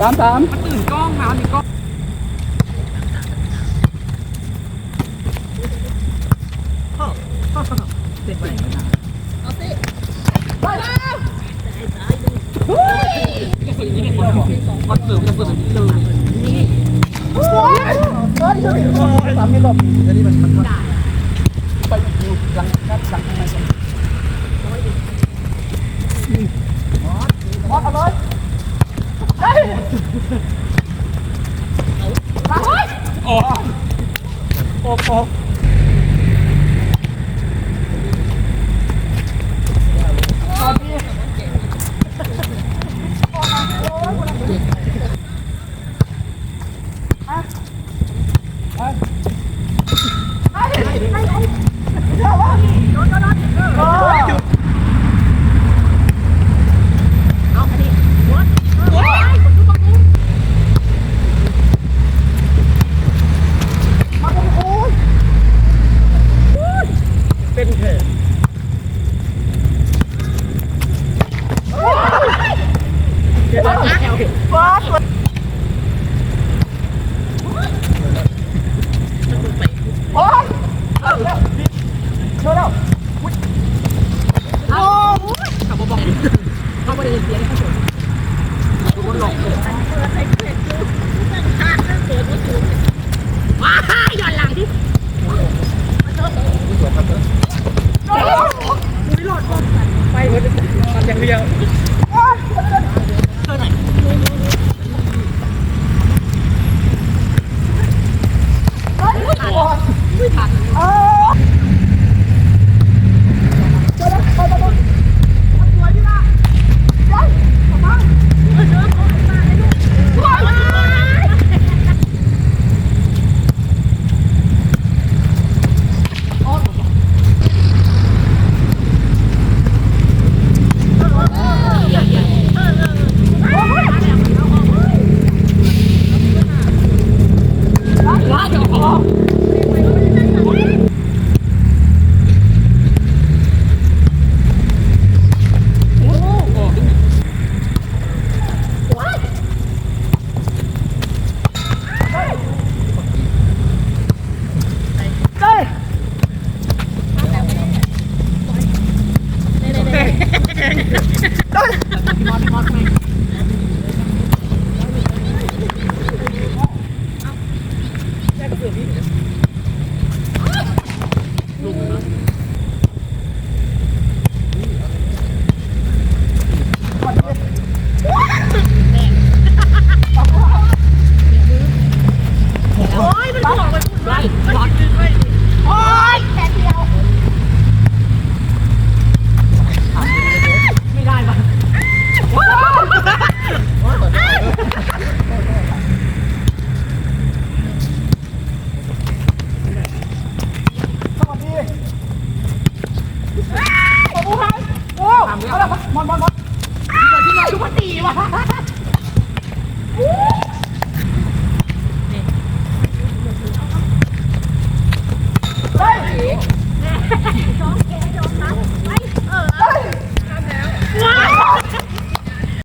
สามสามมันตื่นกล้องนะนี่กล้องมันเสือมันเสือมันเสือสามม่หลบอันนี้มันมันไปอยู่หลังหลังหลังทำไมกันมอสเอาเลย โอ้โอ้ โอ้ยเอาแล้วเชื่อแล้วขับบอกเข้าไปในเตียงเขาเฉยบนหลอกว้าหย่อนหลังดิไปหมดมันย่างเดียวเท่าไหร่ สวัสดีโอ้โหโอ้ เอาละมอนมอนมอนที่ไหนทุกคนตีวะ